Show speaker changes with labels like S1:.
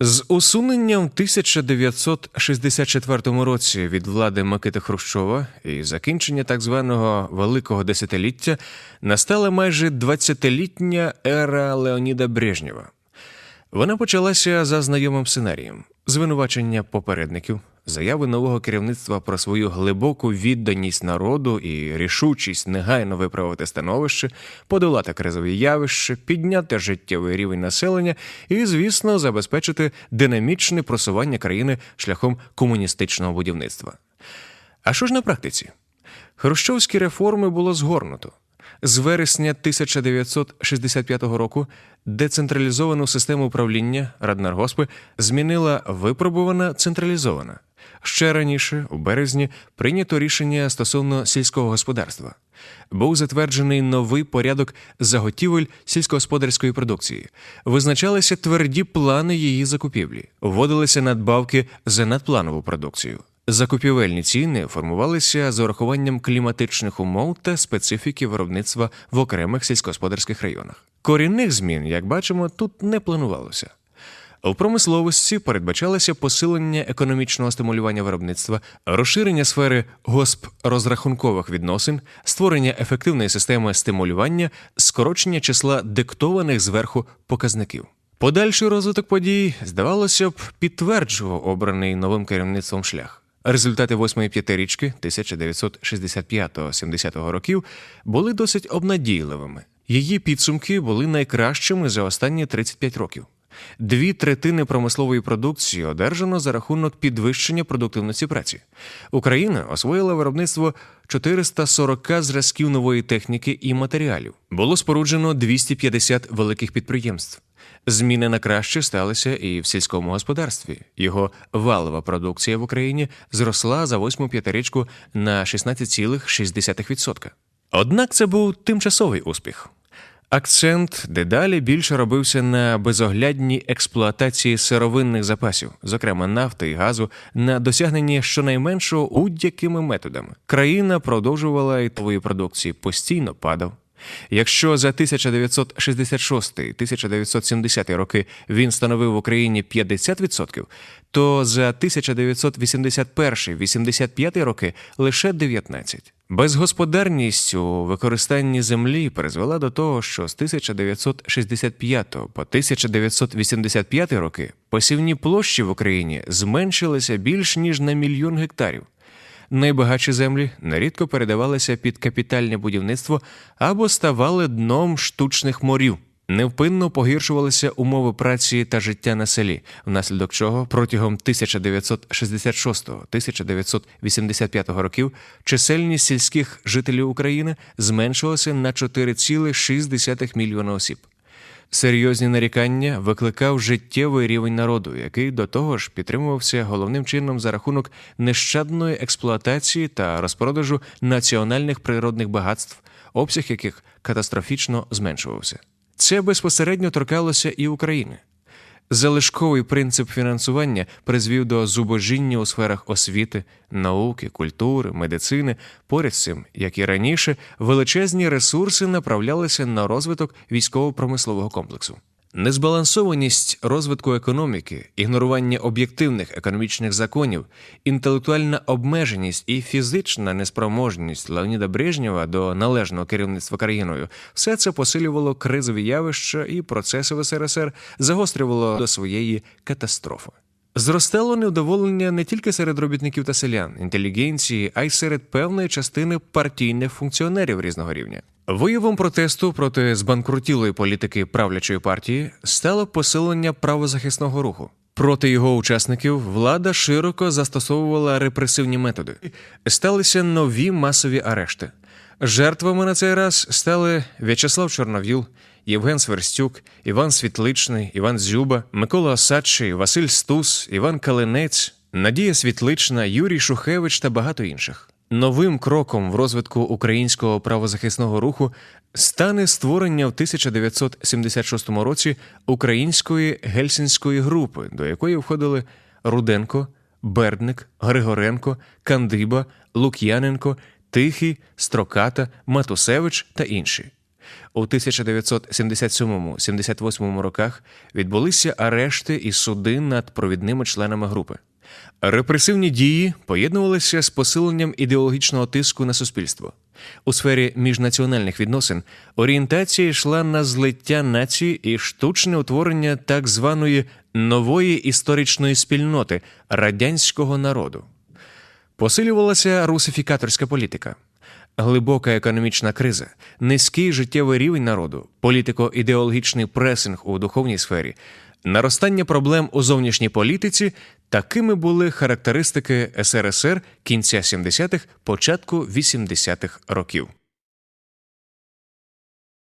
S1: З усуненням в 1964 році від влади Микити Хрущова і закінчення так званого Великого десятиліття настала майже 20-літня ера Леоніда Брежнєва. Вона почалася за знайомим сценарієм: звинувачення попередників, заяви нового керівництва про свою глибоку відданість народу і рішучість негайно виправити становище, подолати кризові явища, підняти життєвий рівень населення і, звісно, забезпечити динамічне просування країни шляхом комуністичного будівництва. А що ж на практиці? Хрущовські реформи було згорнуто. З вересня 1965 року децентралізовану систему управління Раднаргоспи змінила випробувана централізована. Ще раніше, у березні, прийнято рішення стосовно сільського господарства. Був затверджений новий порядок заготівель сільськогосподарської продукції, визначалися тверді плани її закупівлі, вводилися надбавки за надпланову продукцію. Закупівельні ціни формувалися з урахуванням кліматичних умов та специфіки виробництва в окремих сільськогосподарських районах. Корінних змін, як бачимо, тут не планувалося. У промисловості передбачалося посилення економічного стимулювання виробництва, розширення сфери госп-розрахункових відносин, створення ефективної системи стимулювання, скорочення числа диктованих зверху показників. Подальший розвиток подій, здавалося б, підтверджував обраний новим керівництвом шлях. Результати восьмої п'ятирічки 1965-70 років були досить обнадійливими. Її підсумки були найкращими за останні 35 років. Дві третини промислової продукції одержано за рахунок підвищення продуктивності праці. Україна освоїла виробництво 440 зразків нової техніки і матеріалів. Було споруджено 250 великих підприємств. Зміни на краще сталися і в сільському господарстві. Його валова продукція в Україні зросла за восьму п'ятирічку на 16,6%. Однак це був тимчасовий успіх. Акцент дедалі більше робився на безоглядній експлуатації сировинних запасів, зокрема нафти і газу, на досягненні щонайменшого будь-якими методами. Країна продовжувала і твої продукції постійно падав. Якщо за 1966-1970 роки він становив в Україні 50%, то за 1981-85 роки лише 19%. Безгосподарність у використанні землі призвела до того, що з 1965 по 1985 роки посівні площі в Україні зменшилися більш ніж на мільйон гектарів. Найбагатші землі нерідко передавалися під капітальне будівництво або ставали дном штучних морів. Невпинно погіршувалися умови праці та життя на селі, внаслідок чого протягом 1966-1985 років чисельність сільських жителів України зменшилася на 4,6 мільйона осіб. Серйозні нарікання викликав життєвий рівень народу, який до того ж підтримувався головним чином за рахунок нещадної експлуатації та розпродажу національних природних багатств, обсяг яких катастрофічно зменшувався. Це безпосередньо торкалося і України. Залишковий принцип фінансування призвів до зубожіння у сферах освіти, науки, культури, медицини. Поряд з цим, як і раніше, величезні ресурси направлялися на розвиток військово-промислового комплексу. Незбалансованість розвитку економіки, ігнорування об'єктивних економічних законів, інтелектуальна обмеженість і фізична неспроможність Леоніда Брежнєва до належного керівництва країною все це посилювало кризові явища і процеси в СРСР загострювало до своєї катастрофи. Зростало невдоволення не тільки серед робітників та селян, інтелігенції, а й серед певної частини партійних функціонерів різного рівня. Виявом протесту проти збанкрутілої політики правлячої партії стало посилення правозахисного руху. Проти його учасників влада широко застосовувала репресивні методи. Сталися нові масові арешти. Жертвами на цей раз стали В'ячеслав Чорновіл, Євген Сверстюк, Іван Світличний, Іван Зюба, Микола Осадчий, Василь Стус, Іван Калинець, Надія Світлична, Юрій Шухевич та багато інших. Новим кроком в розвитку українського правозахисного руху стане створення в 1976 році української гельсінської групи, до якої входили Руденко, Бердник, Григоренко, Кандиба, Лук'яненко, Тихий, Строката, Матусевич та інші. У 1977-78 роках відбулися арешти і суди над провідними членами групи. Репресивні дії поєднувалися з посиленням ідеологічного тиску на суспільство. У сфері міжнаціональних відносин орієнтація йшла на злиття нації і штучне утворення так званої нової історичної спільноти радянського народу. Посилювалася русифікаторська політика. Глибока економічна криза, низький життєвий рівень народу, політико-ідеологічний пресинг у духовній сфері, наростання проблем у зовнішній політиці такими були характеристики СРСР кінця 70-х, початку 80-х років.